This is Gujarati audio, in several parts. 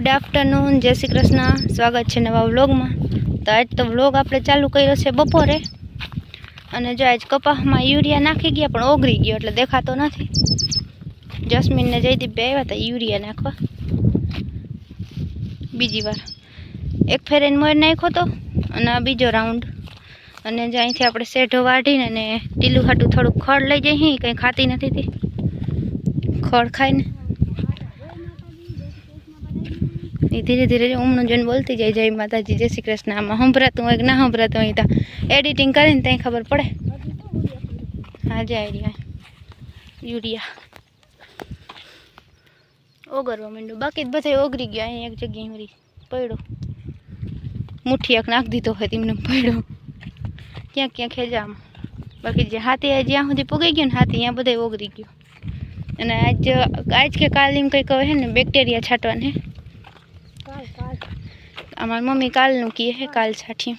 ગુડ આફ્ટરનૂન જય શ્રી કૃષ્ણ. સ્વાગત છે નવા વ્લોગમાં. તો આજ તો વ્લોગ આપણે ચાલુ કર્યો છે બપોરે. અને જો આજ કપાસમાં યુરિયા નાખી ગયા, પણ ઓગળી ગયો એટલે દેખાતો નથી. જસ્મીનને જયદીપ બે આવ્યા હતા યુરિયા નાખવા. બીજી વાર. એક ફેરેન મોર નાખ્યો તો, અને આ બીજો રાઉન્ડ. અને જે અહીંથી આપણે શેઢો વાઢીને અને ટીલું હાટું થોડુંક ખડ લઈ જઈએ કંઈ ખાતી નથી ખડ ખાઈને. એ ધીરે ધીરે ઉમનું જોઈને બોલતી જાય જય માતાજી જય શ્રી કૃષ્ણ આમાં સંભળાતું હોય કે ના સંભળાતું હોય ત્યાં એડિટિંગ કરીને ત્યાં ખબર પડે હા જે આઈડિયા યુરિયા ઓગરવા માંડ્યું બાકી તો બધા ઓગરી ગયા અહીંયા એક જગ્યાએ વળી પડ્યો મુઠ્ઠી એક નાખી દીધો હોય તેમને પડ્યો ક્યાંક ક્યાંક ખેજામાં બાકી જે હાથી જ્યાં સુધી પૂગી ગયો ને હાથી ત્યાં બધા ઓગરી ગયો અને આજ આજ કે કાલ એમ કંઈક હે ને બેક્ટેરિયા છાંટવાને હે। અમારી મમ્મી કાલનું કીએ હે કાલ છાઠી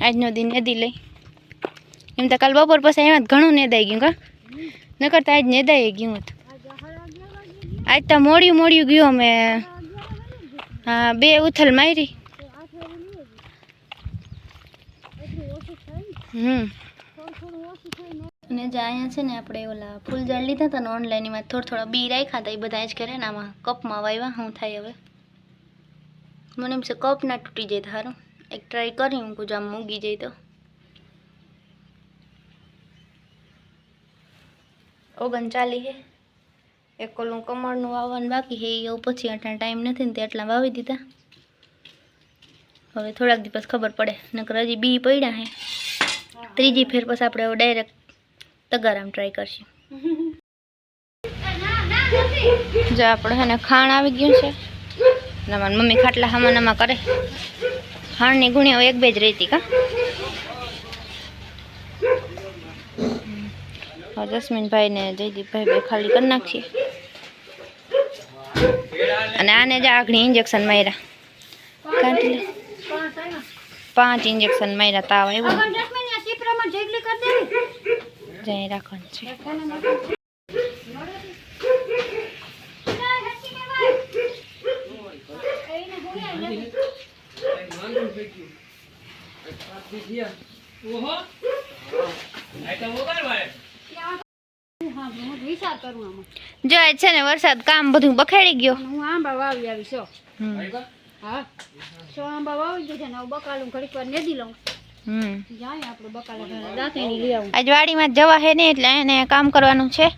આજનો દિન નદી લઈ એમ તો કાલ બપોર પછી એમાં ઘણું નેદાઈ ગયું કા નકર તો આજ નેદાઈ ગયું હતું આજ તો મોડ્યું મોડ્યું ગયું અમે હા બે ઉથલ મારી હમ અને જે અહીંયા છે ને આપણે ઓલા ફૂલ ઝાડ લીધા હતા ને ઓનલાઈન એમાં થોડા થોડા બી રાખ્યા હતા એ બધા જ કરે ને આમાં કપમાં વાવ્યા શું થાય હવે. મને એમ છે કપ ના તૂટી જાય તારું એક ટ્રાય કરી હું કુજ આમ મૂગી જાય તો. ઓગણ ચાલી હે. એક ઓલું કમળનું વાવવાનું બાકી હે એવું પછી આટલા ટાઈમ નથી ને તે એટલા વાવી દીધા. હવે થોડાક દિવસ ખબર પડે, નકર હજી બી પડ્યા હે. ત્રીજી ફેર પછી આપણે ડાયરેક્ટ તગારામ ટ્રાય કરશું. જો આપણે હે ખાણ આવી ગયું છે. મારી મમ્મી ખાટલા હામાનામાં કરે. હાણની ગુણ્યા એક બે જ રહેતી કા? જસ્મીનભાઈ ને જયદીપભાઈ બે ખાલી કરી નાખીએ. અને આને જ આગળ ઇન્જેક્શન માર્યા. કાંટી પાંચ ઇન્જેક્શન માર્યા તાવ આવ્યો જઈ રાખવાનું છે. જો છે ને વરસાદ કામ બધું બખાડી ગયો. હું આંબા વાવી આવી છો. હા. સો આંબા વાવી દીધા છે ને હું બકાલું ઘડીક વાર નેદી લઉં. હમ. જાય આપણે બકાલા દાંતણી લઈ આવું. આજ વાડીમાં જવા હે ને એટલે એને કામ કરવાનું છે.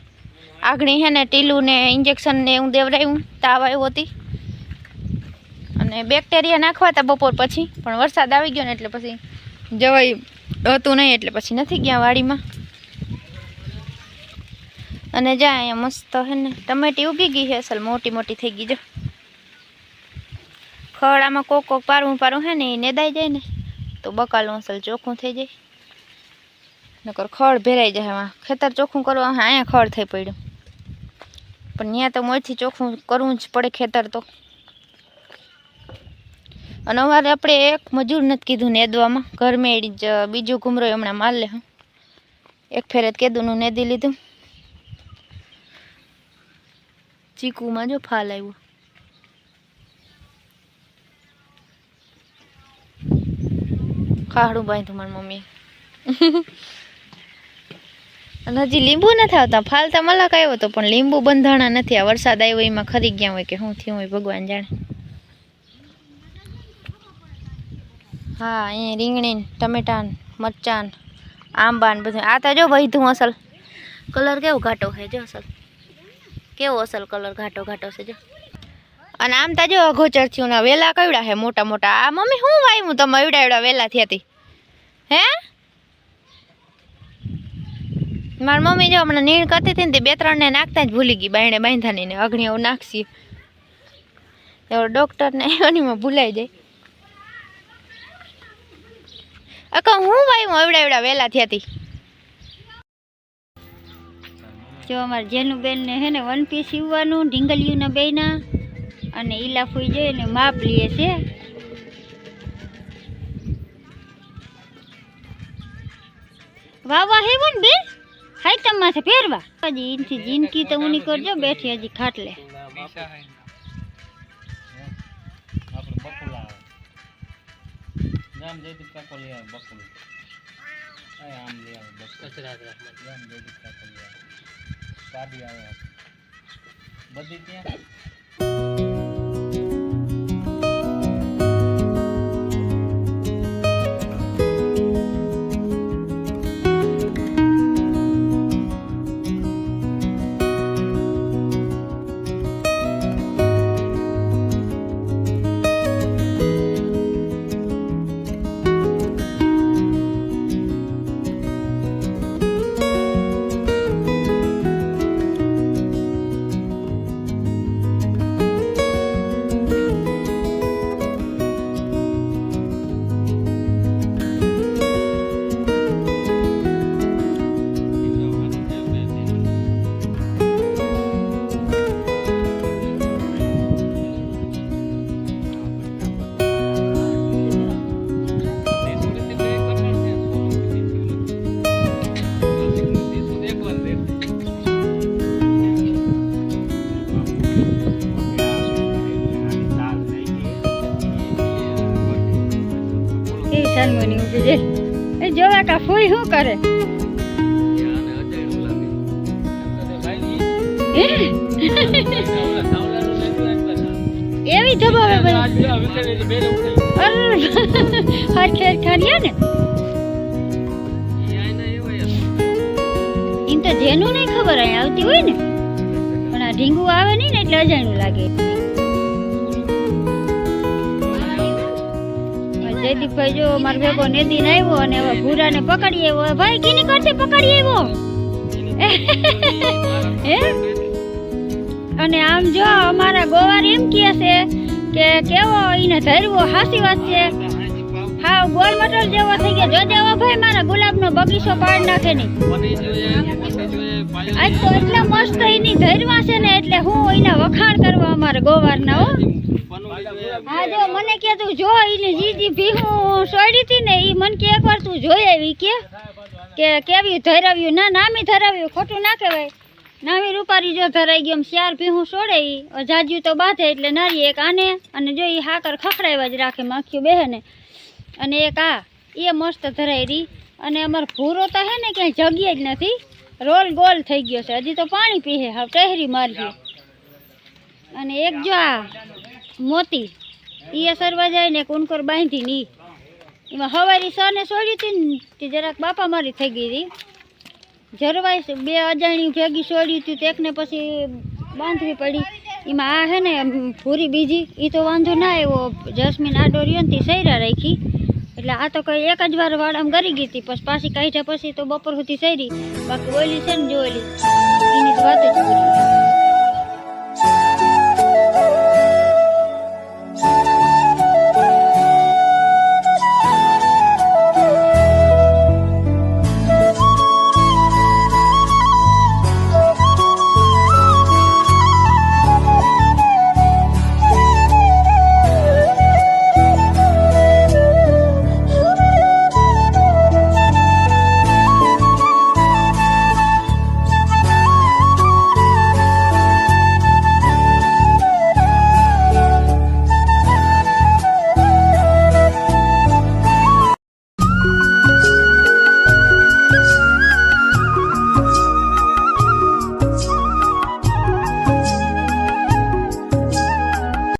આગણી હે ને ટીલું ને ઇન્જેક્શન ને હું દેવરાયું તાવ આવ્યો હતી. અને બેક્ટેરિયા નાખવા હતા બપોર પછી પણ વરસાદ આવી ગયો ને એટલે પછી જવાય હતું નહીં એટલે પછી નથી ગયા વાડીમાં. અને જા અહીંયા મસ્ત હે ને. ટમેટી ઉગી ગઈ છે અસલ, મોટી મોટી થઈ ગઈ જો. ખડામાં કોક કોક પારવું પારવું હે ને એ નેદાઈ જાય ને, તો બકાલું અસલ ચોખ્ખું થઈ જાય. નકર ખડ ભેરાઈ જાય એમાં ખેતર ચોખ્ખું કરવા અહીંયા ખડ થઈ પડ્યું. પણ ત્યાં તો મોથી ચોખ્ખું કરવું જ પડે ખેતર તો. અને અમારે આપણે એક મજૂર નથી કીધું નેદવામાં ઘર મેળી જ, બીજું ઘૂમરો હમણાં માલ લે એક ફેરે કેદુનું નેદી લીધું. ચીકુમાં જો ફાલ આવ્યો. ખાડું બાંધ્યું મારી મમ્મી અને હજી લીંબુ નથી આવતા. ફાલતા મલાક આવ્યો હતો પણ લીંબુ બંધાણા નથી. આ વરસાદ આવ્યો એમાં ખરી ગયા હોય કે શું થયું હોય ભગવાન જાણે. હા અહીંયા રીંગણી ટમેટાન ટમેટા ને બધું. આ તો જો વહીધું અસલ. કલર કેવો ઘાટો છે જો અસલ? કેવો અસલ કલર ઘાટો ઘાટો છે જો. અને આમ તા જો અઘોચર થયું વેલા કવડા છે મોટા મોટા. આ મમ્મી શું વાયું તમે એવડા એવડા વેલા થયા હે? મારી મમ્મી જો હમણાં નીણ કરતી હતી ને તે બે ત્રણને નાખતા જ ભૂલી ગઈ બાયણે બાંધાની ને અગણી એવું નાખશી. એવો ડૉક્ટરને ને એનીમાં ભૂલાઈ જાય. અકા હું વાયું એવડા એવડા વેલા થયા હતી જો અમારે જેનું બેન ને હે ને વન પીસ સીવવાનું ઢીંગલીઓના બેના અને ઈલા ફૂઈ જાય ને માપ લે છે. વાહ વાહ હે બોન બેન? હાઈ તમ માથે પહેરવા હજી ઇનથી જિંદગી તો ઉની કરજો, બેઠી હજી ખાટલે. રામ જયદીપ કાકો લઈ આવે બકરું આમ લઈ આવે બકરું. રામ જયદીપ કાકો લઈ આવે પાડી આવે બધી ત્યાં જોવા કા ફૂઈ શું કરે? એવી ધબાવે બધી હર ખેર ને? એમ તો જેનું નહીં ખબર, અહીં આવતી હોય ને. પણ આ ઢીંગુ આવે નહીં ને, એટલે અજાણ્યું લાગે. જયદીપભાઈ જો મારો ભેગો નદી આવ્યો અને હવે ભૂરાને પકડી આવ્યો. ભાઈ કીની કરશે પકડી આવ્યો? હે? અને આમ જો અમારા ગોવાર એમ કહે છે કે કેવો એને ધરવો હાસી વાત છે. હા ગોળ મટર જેવો થઈ ગયો. જો દેવો ભાઈ મારા ગુલાબનો બગીચો પાડ નાખે નહીં. આજ તો એટલા મસ્ત એની ધરવા છે ને એટલે હું એના વખાણ કરવા અમારા ગોવારના હો. હા, જો, મને કે તું જો એની જીજી ભીહું સોડી હતી ને એ મને કે એકવાર તું જોઈ આવી, કે કે કેવી ધરાવ્યું, ના, નામી ધરાવ્યું, ખોટું ના કહેવાય. નામી રૂપારી જો ધરાઈ ગયો ચાર ભીહું સોડે, ઈ જાજ્યું તો બાંધે, એટલે નારી એક આને, અને જો એ હાકર ખખડાવ્યા જ રાખે માખ્યું બેહે ને. અને એક આ એ મસ્ત ધરાઈ રહી. અને અમાર ભૂરો તો હે ને, ક્યાંય જગ્યા જ નથી. રોલ ગોલ થઈ ગયો છે. હજી તો પાણી પીહે, હવે ટહેરી મારી અને એક જો આ મોતી. એ સરવા જાય ને કુનકોર બાંધી ની એમાં હવારી સને છોડી હતી ને જરાક બાપા મારી થઈ ગઈ હતી. જરવાય બે અજાણી ભેગી છોડી હતી તેકને પછી બાંધવી પડી. એમાં આ હે ને પૂરી બીજી એ તો વાંધો ના આવ્યો. જસ્મીન આડો રહ્યો ને સૈરા રાખી. એટલે આ તો કઈ એક જ વાર વાળામાં ગરી ગઈ હતી, પછી પાછી કાઢ્યા પછી તો બપોર સુધી સૈરી. બાકી ઓલી છે ને જો ઓલી એની વાત જ પૂરી.